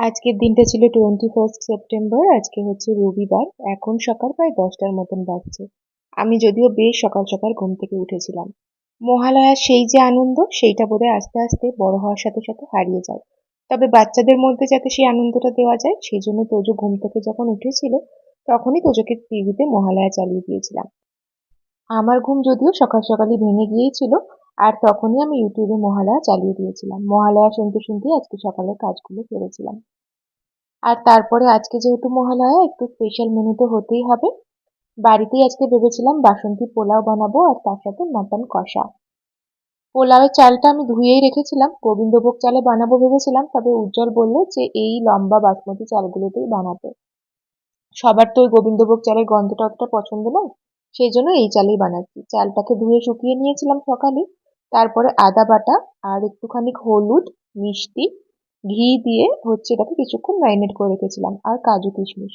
আজকের দিনটা ছিল টোয়েন্টি ফার্স্ট সেপ্টেম্বর আজকে হচ্ছে রবিবার। এখন সকাল প্রায় দশটার মতন বাজছে। আমি যদিও বেশ সকাল সকাল ঘুম থেকে উঠেছিলাম। মহালয়ার সেই যে আনন্দ, সেইটা বোধহয় আস্তে আস্তে বড় হওয়ার সাথে সাথে হারিয়ে যায়। তবে বাচ্চাদের মধ্যে যাতে সেই আনন্দটা দেওয়া যায়, সেই জন্য তোজো ঘুম থেকে যখন উঠেছিল, তখনই তোজোকে টিভিতে মহালয়া চালিয়ে দিয়েছিলাম। আমার ঘুম যদিও সকাল সকালই ভেঙে গিয়েছিল আর তখনই আমি ইউটিউবে মহালয়া চালিয়ে দিয়েছিলাম। মহালয়া শুনতে শুনতে আজকে সকালের কাজগুলো সেরেছিলাম। আর তারপরে আজকে যেহেতু মহালয়া, একটু স্পেশাল মেনু তো হতেই হবে। বাড়িতেই আজকে ভেবেছিলাম বাসন্তী পোলাও বানাবো আর তার সাথে মাটন কষা। পোলাওয়ের চালটা আমি ধুয়েই রেখেছিলাম, গোবিন্দভোগ চালে বানাবো ভেবেছিলাম, তবে উজ্জ্বল বলল যে এই লম্বা বাসমতি চালগুলোতেই বানাতে। সবার তো ওই গোবিন্দভোগ চালের গন্ধটা অতটা পছন্দ নয়, সেই জন্য এই চালেই বানাচ্ছি। চালটাকে ধুয়ে শুকিয়ে নিয়েছিলাম সকালে তারপরে আদা বাটা আর একটুখানি হলুদ, মিষ্টি, ঘি দিয়ে হচ্ছে এটাকে কিছুক্ষণ ম্যারিনেট করে রেখেছিলাম, আর কাজু কিশমিশ।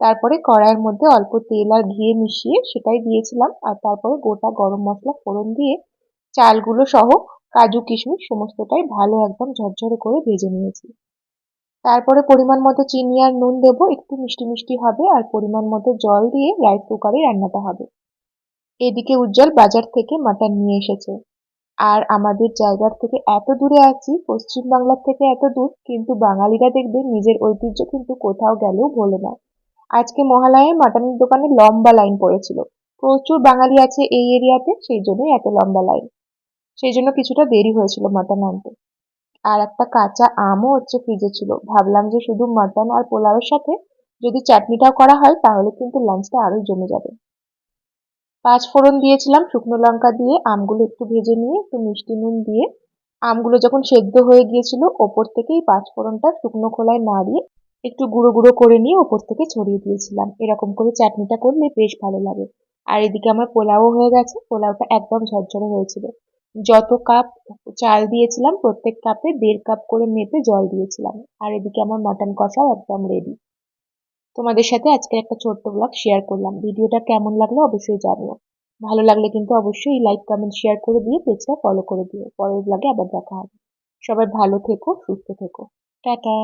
তারপরে কড়াইয়ের মধ্যে অল্প তেল আর ঘিয়ে মিশিয়ে সেটাই দিয়েছিলাম, আর তারপরে গোটা গরম মশলা ফোড়ন দিয়ে চালগুলো সহ কাজু কিশমিশ সমস্তটাই ভালো একদম ঝরঝরে করে ভেজে নিয়েছি। তারপরে পরিমাণ মতো চিনি আর নুন দেবো, একটু মিষ্টি মিষ্টি হবে, আর পরিমাণ মতো জল দিয়ে রাইস কুকারে রান্নাটা হবে। এদিকে উজ্জ্বল বাজার থেকে মাটন নিয়ে এসেছে। আর আমাদের জায়গার থেকে এত দূরে আছি পশ্চিমবাংলার থেকে এত দূর, কিন্তু বাঙালিরা দেখবে নিজের ঐতিহ্য কিন্তু কোথাও গেলেও ভোলে না। আজকে মহালয়ায় মাটনের দোকানে লম্বা লাইন পড়েছিল। প্রচুর বাঙালি আছে এই এরিয়াতে, সেই জন্যই এত লম্বা লাইন। সেই জন্য কিছুটা দেরি হয়েছিল মাটন আনতে। আর একটা কাঁচা আমও হচ্ছে ফ্রিজে ছিল। ভাবলাম যে শুধু মাটন আর পোলাওয়ের সাথে যদি চাটনিটাও করা হয়, তাহলে কিন্তু লাঞ্চটা আরও জমে যাবে। পাঁচ ফোড়ন দিয়েছিলাম, শুকনো লঙ্কা দিয়ে, আমগুলো একটু ভেজে নিয়ে, একটু মিষ্টি নুন দিয়ে। আমগুলো যখন সেদ্ধ হয়ে গিয়েছিল, ওপর থেকে এই পাঁচ ফোড়নটা শুকনো খোলায় নাড়িয়ে একটু গুঁড়ো গুঁড়ো করে নিয়ে ওপর থেকে ছড়িয়ে দিয়েছিলাম। এরকম করে চাটনিটা করলে বেশ ভালো লাগে। আর এদিকে আমার পোলাও হয়ে গেছে, পোলাওটা একদম ঝরঝরে হয়েছিল। যত কাপ চাল দিয়েছিলাম, প্রত্যেক কাপে দেড় কাপ করে মেপে জল দিয়েছিলাম। আর এদিকে আমার মাটন কষাও একদম রেডি তোমাদের সাথে আজকে একটা ছোট্ট ব্লগ শেয়ার করলাম। ভিডিওটা কেমন লাগল অবশ্যই জানিও। ভালো লাগলে কিন্তু অবশ্যই লাইক কমেন্ট শেয়ার করে দিয়ে পেজটা ফলো করে দিও। পরের ব্লগে আবার দেখা হবে। সবাই ভালো থেকো, সুস্থ থেকো। টাটা!